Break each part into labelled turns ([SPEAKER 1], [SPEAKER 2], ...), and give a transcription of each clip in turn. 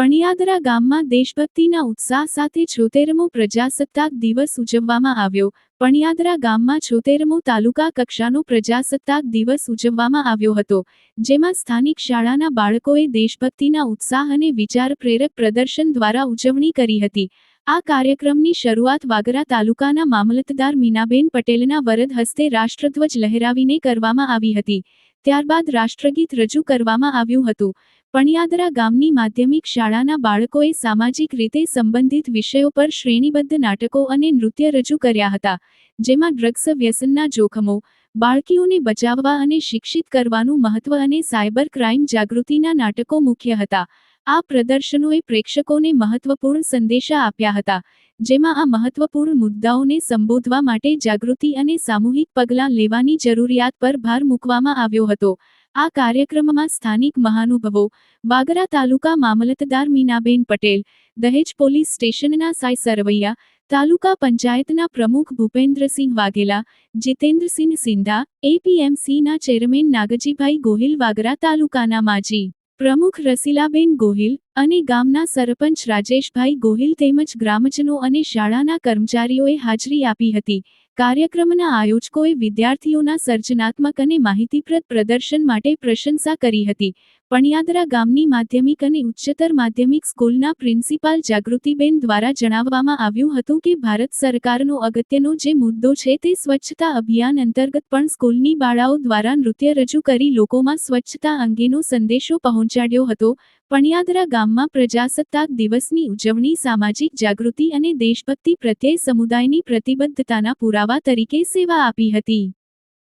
[SPEAKER 1] પણિયાદરા ગામમાં દેશભક્તિના ઉત્સાહ સાથે છોતેરમો પ્રજાસત્તાક દિવસ ઉજવવામાં આવ્યો. પણિયાદરા ગામમાં છોતેરમો તાલુકા કક્ષાનો પ્રજાસત્તાક દિવસ ઉજવવામાં આવ્યો હતો, જેમાં સ્થાનિક શાળાના બાળકોએ દેશભક્તિના ઉત્સાહ અને વિચાર પ્રેરક પ્રદર્શન દ્વારા ઉજવણી કરી હતી. આ કાર્યક્રમની શરૂઆત વાગરા તાલુકાના મામલતદાર મીનાબેન પટેલના વરદ હસ્તે રાષ્ટ્રધ્વજ લહેરાવીને કરવામાં આવી હતી. ત્યારબાદ રાષ્ટ્રગીત રજૂ કરવામાં આવ્યું હતું. પણિયાદરા ગામની માધ્યમિક શાળાના બાળકોએ સામાજિક રીતે સંબંધિત વિષયો પર શ્રેણીબદ્ધ નાટકો અને નૃત્ય રજૂ કર્યા હતા, જેમાં ડ્રગ્સ વ્યસનના જોખમો, બાળકીઓને બચાવવા અને શિક્ષિત કરવાનું મહત્વ અને સાયબર ક્રાઇમ જાગૃતિના નાટકો મુખ્ય હતા. આ પ્રદર્શનોએ પ્રેક્ષકોને મહત્વપૂર્ણ સંદેશા આપ્યા હતા, જેમાં આ મહત્વપૂર્ણ મુદ્દાઓને સંબોધવા માટે જાગૃતિ અને સામૂહિક પગલાં લેવાની જરૂરિયાત પર ભાર મૂકવામાં આવ્યો હતો. આ કાર્યક્રમમાં સ્થાનિક મહાનુભવો, વાગરા તાલુકા મામલતદાર મીનાબેન પટેલ, દહેજ પોલીસ સ્ટેશનના સાય સરવૈયા, તાલુકા પંચાયતના પ્રમુખ ભૂપેન્દ્રસિંહ વાઘેલા, જીતેન્દ્રસિંહ સિંધા, એપીએમસીના ચેરમેન નાગજીભાઈ ગોહિલ વાગરા તાલુકાના માજી પ્રમુખ રસીલાબેન ગોહિલ અને ગામના સરપંચ રાજેશભાઈ ગોહિલ તેમજ ગ્રામજનો અને શાળાના કર્મચારીઓએ હાજરી આપી હતી. કાર્યક્રમના આયોજકોએ વિદ્યાર્થીઓના સર્જનાત્મક અને માહિતીપ્રદ પ્રદર્શન માટે પ્રશંસા કરી હતી. પણિયાદરા ગામની માધ્યમિક અને ઉચ્ચતર માધ્યમિક સ્કૂલના પ્રિન્સિપાલ જાગૃતિબેન દ્વારા જણાવવામાં આવ્યું હતું કે ભારત સરકારનો અગત્યનો જે મુદ્દો છે તે સ્વચ્છતા અભિયાન અંતર્ગત પણ સ્કૂલની બાળાઓ દ્વારા નૃત્ય રજૂ કરી લોકોમાં સ્વચ્છતા અંગેનો સંદેશો પહોંચાડ્યો હતો. પણિયાદરા ગામમાં પ્રજાસત્તાક દિવસની ઉજવણી સામાજિક જાગૃતિ અને દેશભક્તિ પ્રત્યે સમુદાયની પ્રતિબદ્ધતાના પુરાવા તરીકે સેવા આપી હતી.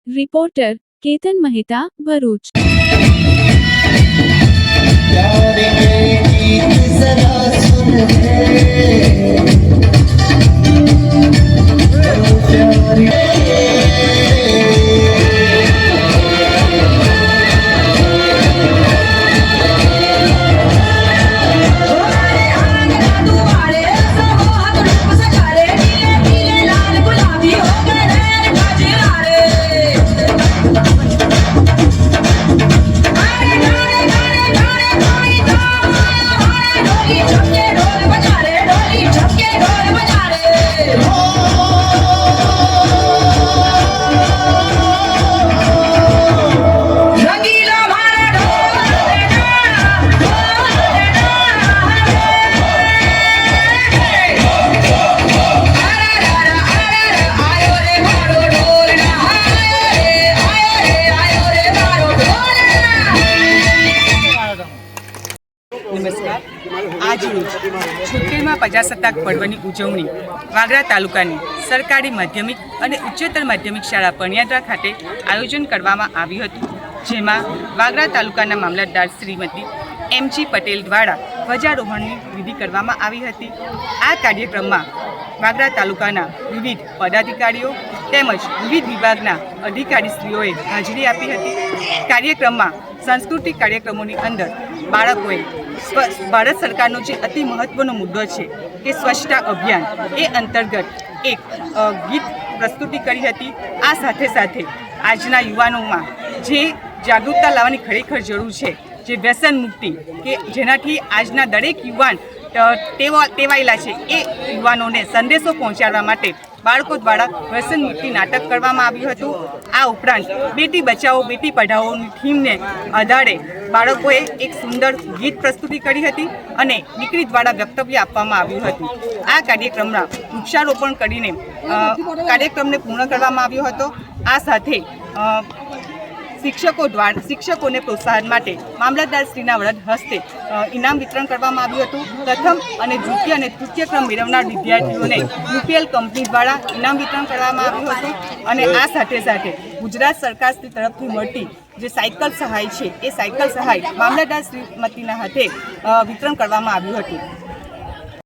[SPEAKER 1] રિપોર્ટર કેતન મહેતા ભરૂચ.
[SPEAKER 2] Yeah. પ્રજાસત્તાક પર્વની ઉજવણી વાગરા તાલુકાની સરકારી માધ્યમિક અને ઉચ્ચતર માધ્યમિક શાળા પણિયાદરા ખાતે આયોજન કરવામાં આવ્યું હતું, જેમાં વાગરા તાલુકાના મામલતદાર શ્રીમતી એમજી પટેલ દ્વારા ધ્વજારોહણની વિધિ કરવામાં આવી હતી. આ કાર્યક્રમમાં વાગરા તાલુકાના વિવિધ પદાધિકારીઓ તેમજ વિવિધ વિભાગના અધિકારીશ્રીઓએ હાજરી આપી હતી. કાર્યક્રમમાં સાંસ્કૃતિક કાર્યક્રમોની અંદર બાળકોએ ભારત સરકારનો જે અતિ મહત્ત્વનો મુદ્દો છે કે સ્વચ્છતા અભિયાન એ અંતર્ગત એક ગીત પ્રસ્તુતિ કરી હતી. આ સાથે સાથે આજના યુવાનોમાં જે જાગૃતતા લાવવાની ખરેખર જરૂર છે, જે વ્યસન મુક્તિ કે જેનાથી આજના દરેક યુવાન ટેવાયેલા છે, એ યુવાનોને સંદેશો પહોંચાડવા માટે બાળકો દ્વારા વ્યસન નાટક કરવામાં આવ્યું હતું. આ ઉપરાંત બેટી બચાવો, બેટી પઢાઓની થીમને આધારે બાળકોએ એક સુંદર ગીત પ્રસ્તુતિ કરી હતી અને દીકરી દ્વારા વક્તવ્ય આપવામાં આવ્યું હતું. આ કાર્યક્રમમાં વૃક્ષારોપણ કરીને કાર્યક્રમને પૂર્ણ કરવામાં આવ્યો હતો. આ સાથે શિક્ષકો દ્વારા શિક્ષકોને પ્રોત્સાહન માટે મામલતદારશ્રીના વડદ હસ્તે ઇનામ વિતરણ કરવામાં આવ્યું હતું. પ્રથમ અને દ્વિતીય અને તૃતીય ક્રમ મેળવનાર વિદ્યાર્થીઓને યુપીએલ કંપની દ્વારા ઇનામ વિતરણ કરવામાં આવ્યું હતું. અને આ સાથે સાથે ગુજરાત સરકારશ્રી તરફથી મળતી જે સાયકલ સહાય છે, એ સાયકલ સહાય મામલતદાર શ્રીમતીના હાથે વિતરણ કરવામાં આવ્યું હતું.